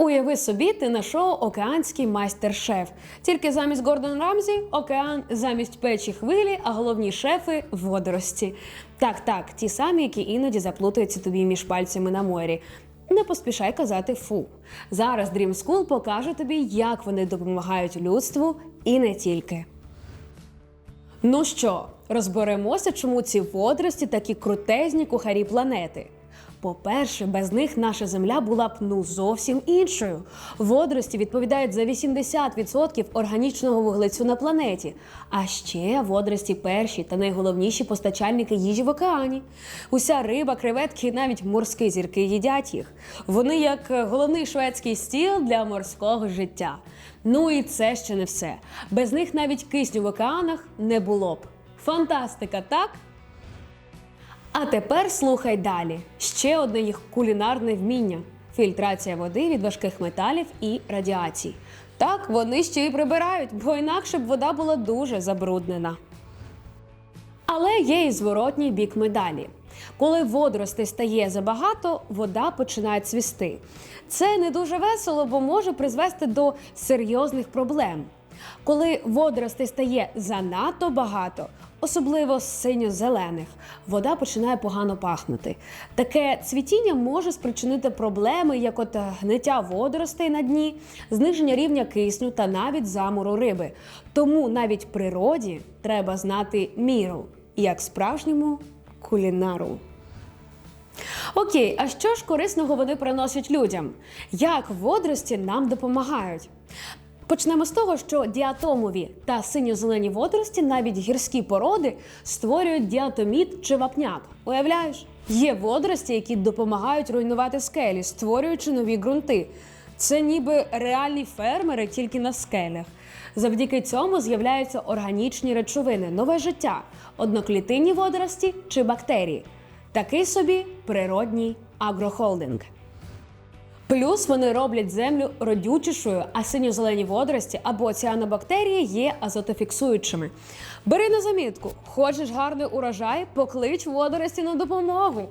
Уяви собі, ти на шоу Океанський майстер-шеф. Тільки замість Гордон Рамзі океан, замість печі хвилі, а головні шефи водорості. Так, так, ті самі, які іноді заплутаються тобі між пальцями на морі. Не поспішай казати фу. Зараз Dream School покаже тобі, як вони допомагають людству і не тільки. Ну що, розберемося, чому ці водорості такі крутезні кухарі планети. По-перше, без них наша земля була б ну зовсім іншою. Водорості відповідають за 80% органічного вуглецю на планеті. А ще водорості перші та найголовніші постачальники їжі в океані. Уся риба, креветки і навіть морські зірки їдять їх. Вони як е, головний шведський стіл для морського життя. Ну і це ще не все. Без них навіть кисню в океанах не було б. Фантастика, так? А тепер слухай далі. Ще одне їх кулінарне вміння фільтрація води від важких металів і радіацій. Так, вони ще й прибирають, бо інакше б вода була дуже забруднена. Але є і зворотній бік медалі. Коли водоростей стає забагато, вода починає цвісти. Це не дуже весело, бо може призвести до серйозних проблем. Коли водоростей стає занадто багато, особливо синьо-зелених, вода починає погано пахнути. Таке цвітіння може спричинити проблеми, як от е, гниття водоростей на дні, зниження рівня кисню та навіть замору риби. Тому навіть природі треба знати міру, як справжньому кулінару. Окей, а що ж корисного вони приносять людям? Як водорості нам допомагають? Почнемо з того, що діатомові та синьо-зелені водорості, навіть гірські породи, створюють діатоміт чи вапняк. Уявляєш? Є водорості, які допомагають руйнувати скелі, створюючи нові ґрунти. Це ніби реальні фермери тільки на скелях. Завдяки цьому з'являються органічні речовини, нове життя, одноклітинні водорості чи бактерії. Такий собі природній агрохолдинг. Плюс вони роблять землю родючішою, а синьо-зелені водорості або оціанобактерії є азотофіксуючими. Бери на замітку, хочеш гарний урожай, поклич водорості на допомогу.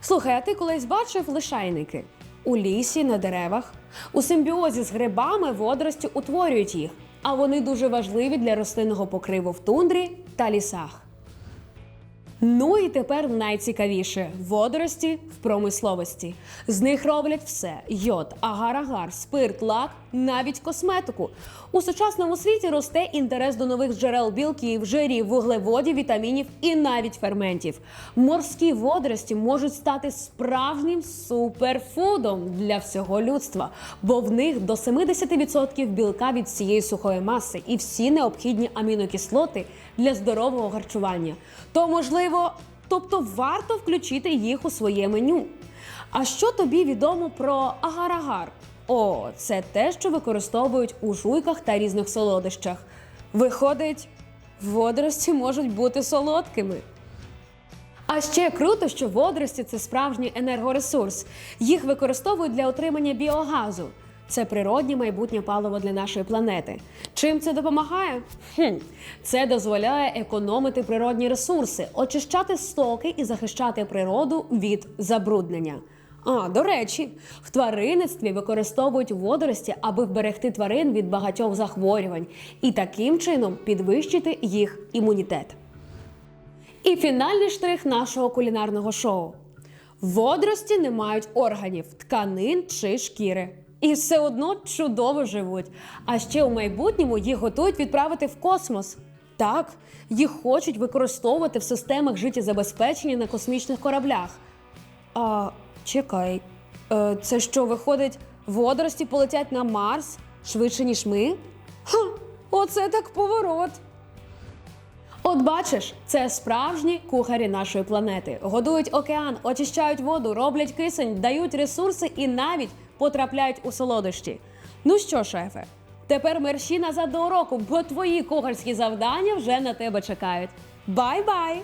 Слухай, а ти колись бачив лишайники? У лісі, на деревах. У симбіозі з грибами водорості утворюють їх, а вони дуже важливі для рослинного покриву в тундрі та лісах. Ну і тепер найцікавіше водорості в промисловості. З них роблять все: йод, агар-агар, спирт, лак, навіть косметику. У сучасному світі росте інтерес до нових джерел білків, жирів, вуглеводів, вітамінів і навіть ферментів. Морські водорості можуть стати справжнім суперфудом для всього людства, бо в них до 70% білка від цієї сухої маси і всі необхідні амінокислоти для здорового харчування. То можливо, тобто варто включити їх у своє меню. А що тобі відомо про агар-агар? О, це те, що використовують у жуйках та різних солодощах. Виходить, водорості можуть бути солодкими. А ще круто, що водорості це справжній енергоресурс. Їх використовують для отримання біогазу. Це природнє майбутнє паливо для нашої планети. Чим це допомагає? Хм. Це дозволяє економити природні ресурси, очищати стоки і захищати природу від забруднення. А, до речі, в тваринництві використовують водорості, аби вберегти тварин від багатьох захворювань і таким чином підвищити їх імунітет. І фінальний штрих нашого кулінарного шоу: водорості не мають органів, тканин чи шкіри. І все одно чудово живуть. А ще у майбутньому їх готують відправити в космос. Так, їх хочуть використовувати в системах життєзабезпечення на космічних кораблях. А чекай, е, це що виходить, водорості полетять на Марс швидше, ніж ми? Ха, оце так поворот. От бачиш, це справжні кухарі нашої планети. Годують океан, очищають воду, роблять кисень, дають ресурси і навіть потрапляють у солодощі. Ну що, шефе, тепер мерщі назад до уроку, бо твої кухарські завдання вже на тебе чекають. Бай-бай!